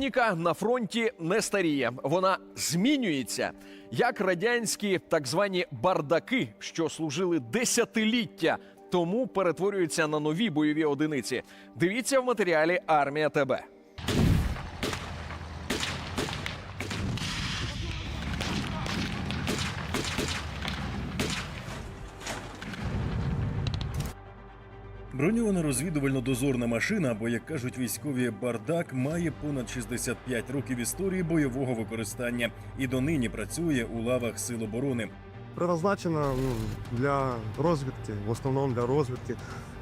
Техніка на фронті не старіє, вона змінюється. Як радянські так звані бардаки, що служили десятиліття, тому перетворюються на нові бойові одиниці. Дивіться в матеріалі Армія ТБ. Броньована розвідувально-дозорна машина, або як кажуть військові, бардак має понад 65 років історії бойового використання і донині працює у лавах Сил оборони. Предназначена ну, для розвідки, в основному для розвідки,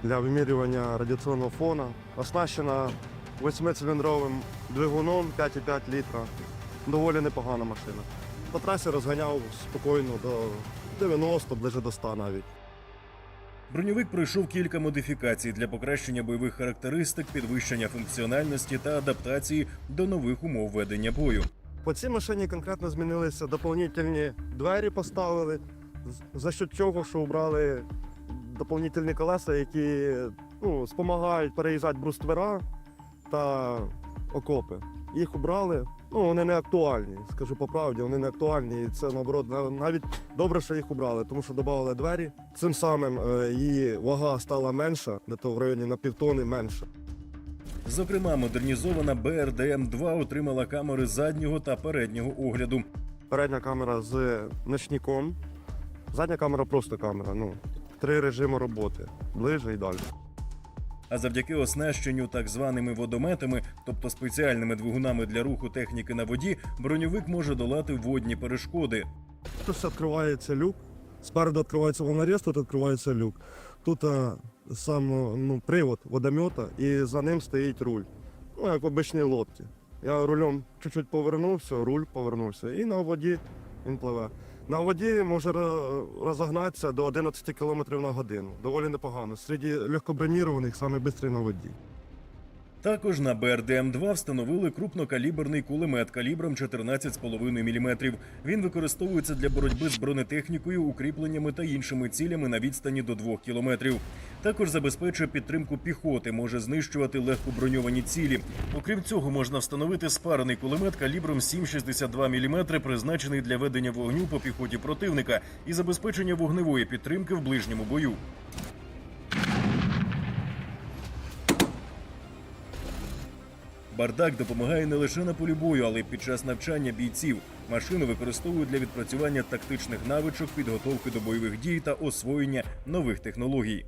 для вимірювання радіаційного фону. Оснащена восьмициліндровим двигуном 5,5 літра. Доволі непогана машина. По трасі розганяв спокійно до 90, ближе до 100 навіть. Броньовик пройшов кілька модифікацій для покращення бойових характеристик, підвищення функціональності та адаптації до нових умов ведення бою. По цій машині конкретно змінилися доповнительні двері поставили, за що чого, що обрали доповнительні колеса, які ну, допомагають переїжджати бруствера та окопи. Їх обрали. Ну, вони не актуальні, скажу по правді, вони не актуальні. І це наоборот навіть добре, що їх обрали, тому що додали двері. Цим самим е, її вага стала менша, де то в районі на півтони менше. Зокрема, модернізована БРДМ-2 отримала камери заднього та переднього огляду. Передня камера з ночником, задня камера просто камера. Ну, три режими роботи. Ближе і далі. А завдяки оснащенню так званими водометами, тобто спеціальними двигунами для руху техніки на воді, броньовик може долати водні перешкоди. Тут відкривається люк. Спереду відкривається волнорез, тут відкривається люк. Тут а, сам ну, привод водомета і за ним стоїть руль. Ну, як в обичній лодці. Я рулем чуть-чуть повернувся, руль повернувся, і на воді він пливе. На воді може розогнатися до 11 км на годину. Доволі непогано. Серед легкобронірованих саме швидкий на воді. Також на БРДМ-2 встановили крупнокаліберний кулемет калібром 14,5 мм. Він використовується для боротьби з бронетехнікою, укріпленнями та іншими цілями на відстані до 2 км. Також забезпечує підтримку піхоти, може знищувати легкоброньовані цілі. Окрім цього, можна встановити спарений кулемет калібром 7,62 мм, призначений для ведення вогню по піхоті противника і забезпечення вогневої підтримки в ближньому бою. Бардак допомагає не лише на полі бою, але й під час навчання бійців. Машину використовують для відпрацювання тактичних навичок, підготовки до бойових дій та освоєння нових технологій.